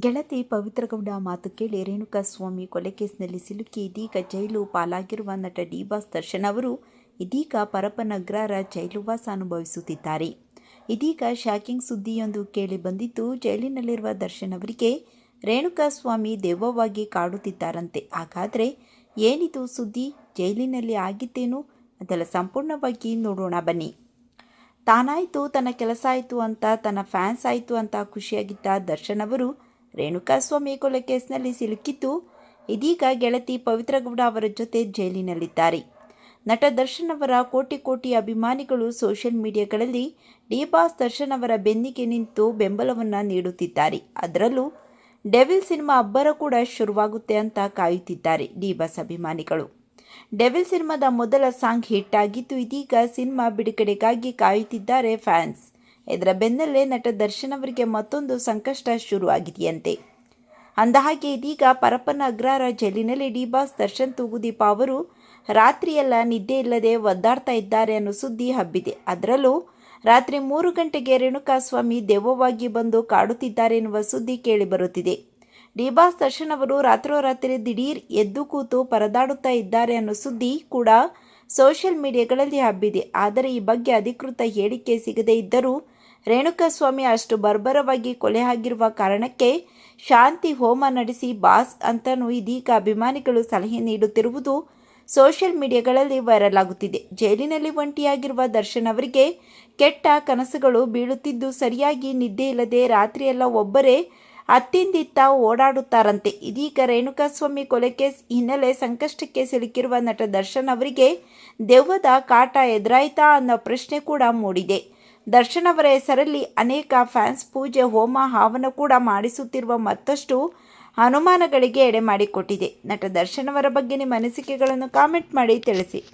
ಗೆಳತಿ ಪವಿತ್ರಗೌಡ ಮಾತು ಕೇಳಿ ರೇಣುಕಾಸ್ವಾಮಿ ಕೊಲೆ ಕೇಸ್ನಲ್ಲಿ ಸಿಲುಕಿ ಇದೀಗ ಜೈಲು ಪಾಲಾಗಿರುವ ನಟ ಡಿಬಾಸ್ ದರ್ಶನ್ ಅವರು ಇದೀಗ ಪರಪನಗ್ರರ ಜೈಲುವಾಸ ಅನುಭವಿಸುತ್ತಿದ್ದಾರೆ. ಇದೀಗ ಶಾಕಿಂಗ್ ಸುದ್ದಿಯೊಂದು ಕೇಳಿ ಬಂದಿದ್ದು, ಜೈಲಿನಲ್ಲಿರುವ ದರ್ಶನ್ ಅವರಿಗೆ ರೇಣುಕಾಸ್ವಾಮಿ ದೆವ್ವವಾಗಿ ಕಾಡುತ್ತಿದ್ದಾರಂತೆ. ಹಾಗಾದರೆ ಏನಿದು ಸುದ್ದಿ? ಜೈಲಿನಲ್ಲಿ ಆಗಿದ್ದೇನು? ಅದೆಲ್ಲ ಸಂಪೂರ್ಣವಾಗಿ ನೋಡೋಣ ಬನ್ನಿ. ತಾನಾಯಿತು, ತನ್ನ ಕೆಲಸ ಆಯಿತು ಅಂತ, ತನ್ನ ಫ್ಯಾನ್ಸ್ ಆಯಿತು ಅಂತ ಖುಷಿಯಾಗಿದ್ದ ದರ್ಶನ್ ಅವರು ರೇಣುಕಾಸ್ವಾಮಿ ಕೊಲೆ ಕೇಸ್ನಲ್ಲಿ ಸಿಲುಕಿದ್ದು ಇದೀಗ ಗೆಳತಿ ಪವಿತ್ರಗೌಡ ಅವರ ಜೊತೆ ಜೈಲಿನಲ್ಲಿದ್ದಾರೆ. ನಟ ದರ್ಶನ್ ಅವರ ಕೋಟಿ ಕೋಟಿ ಅಭಿಮಾನಿಗಳು ಸೋಷಿಯಲ್ ಮೀಡಿಯಾಗಳಲ್ಲಿ ಡಿ ಬಾಸ್ ದರ್ಶನ್ ಅವರ ಬೆನ್ನಿಗೆ ನಿಂತು ಬೆಂಬಲವನ್ನು ನೀಡುತ್ತಿದ್ದಾರೆ. ಅದರಲ್ಲೂ ಡೆವಿಲ್ ಸಿನಿಮಾ ಅಬ್ಬರ ಕೂಡ ಶುರುವಾಗುತ್ತೆ ಅಂತ ಕಾಯುತ್ತಿದ್ದಾರೆ ಡಿ ಬಾಸ್ ಅಭಿಮಾನಿಗಳು. ಡೆವಿಲ್ ಸಿನಿಮಾದ ಮೊದಲ ಸಾಂಗ್ ಹಿಟ್ ಆಗಿದ್ದು ಇದೀಗ ಸಿನಿಮಾ ಬಿಡುಗಡೆಗಾಗಿ ಕಾಯುತ್ತಿದ್ದಾರೆ ಫ್ಯಾನ್ಸ್. ಇದರ ಬೆನ್ನಲ್ಲೇ ನಟ ದರ್ಶನ್ ಅವರಿಗೆ ಮತ್ತೊಂದು ಸಂಕಷ್ಟ ಶುರುವಾಗಿದೆಯಂತೆ. ಅಂದಹಾಗೆ ಇದೀಗ ಪರಪ್ಪನ ಅಗ್ರಹಾರ ಜೈಲಿನಲ್ಲಿ ಡಿ ಬಾಸ್ ದರ್ಶನ್ ತೂಗುದೀಪ ಅವರು ರಾತ್ರಿಯೆಲ್ಲ ನಿದ್ದೆ ಇಲ್ಲದೆ ಒದ್ದಾಡ್ತಾ ಇದ್ದಾರೆ ಅನ್ನೋ ಸುದ್ದಿ ಹಬ್ಬಿದೆ. ಅದರಲ್ಲೂ ರಾತ್ರಿ ಮೂರು ಗಂಟೆಗೆ ರೇಣುಕಾಸ್ವಾಮಿ ದೆವ್ವವಾಗಿ ಬಂದು ಕಾಡುತ್ತಿದ್ದಾರೆ ಎನ್ನುವ ಸುದ್ದಿ ಕೇಳಿಬರುತ್ತಿದೆ. ಡಿ ಬಾಸ್ ದರ್ಶನ್ ಅವರು ರಾತ್ರೋರಾತ್ರಿ ದಿಢೀರ್ ಎದ್ದು ಕೂತು ಪರದಾಡುತ್ತಾ ಇದ್ದಾರೆ ಅನ್ನೋ ಸುದ್ದಿ ಕೂಡ ಸೋಷಿಯಲ್ ಮೀಡಿಯಾಗಳಲ್ಲಿ ಹಬ್ಬಿದೆ. ಆದರೆ ಈ ಬಗ್ಗೆ ಅಧಿಕೃತ ಹೇಳಿಕೆ ಸಿಗದೇ ಇದ್ದರೂ ರೇಣುಕಾಸ್ವಾಮಿ ಅಷ್ಟು ಬರ್ಬರವಾಗಿ ಕೊಲೆ ಆಗಿರುವ ಕಾರಣಕ್ಕೆ ಶಾಂತಿ ಹೋಮ ನಡೆಸಿ ಬಾಸ್ ಅಂತನೂ ಇದೀಗ ಅಭಿಮಾನಿಗಳು ಸಲಹೆ ನೀಡುತ್ತಿರುವುದು ಸೋಷಿಯಲ್ ಮೀಡಿಯಾಗಳಲ್ಲಿ ವೈರಲ್ ಆಗುತ್ತಿದೆ. ಜೈಲಿನಲ್ಲಿ ಒಂಟಿಯಾಗಿರುವ ದರ್ಶನ್ ಅವರಿಗೆ ಕೆಟ್ಟ ಕನಸುಗಳು ಬೀಳುತ್ತಿದ್ದು ಸರಿಯಾಗಿ ನಿದ್ದೆ ಇಲ್ಲದೆ ರಾತ್ರಿಯೆಲ್ಲ ಒಬ್ಬರೇ ಅತ್ತಿಂದಿತ್ತ ಓಡಾಡುತ್ತಾರಂತೆ. ಇದೀಗ ರೇಣುಕಾಸ್ವಾಮಿ ಕೊಲೆ ಕೇಸ್ ಹಿನ್ನೆಲೆ ಸಂಕಷ್ಟಕ್ಕೆ ಸಿಲುಕಿರುವ ನಟ ದರ್ಶನ್ ಅವರಿಗೆ ದೆವ್ವದ ಕಾಟ ಎದುರಾಯಿತಾ ಅನ್ನೋ ಪ್ರಶ್ನೆ ಕೂಡ ಮೂಡಿದೆ. ದರ್ಶನ್ ಅವರ ಹೆಸರಲ್ಲಿ ಅನೇಕ ಫ್ಯಾನ್ಸ್ ಪೂಜೆ, ಹೋಮ ಹಾವನ ಕೂಡ ಮಾಡಿಸುತ್ತಿರುವ ಮತ್ತಷ್ಟು ಅನುಮಾನಗಳಿಗೆ ಎಡೆ ಮಾಡಿಕೊಟ್ಟಿದೆ. ನಟ ದರ್ಶನ್ ಅವರ ಬಗ್ಗೆ ನಿಮ್ಮ ಅನಿಸಿಕೆಗಳನ್ನು ಕಾಮೆಂಟ್ ಮಾಡಿ ತಿಳಿಸಿ.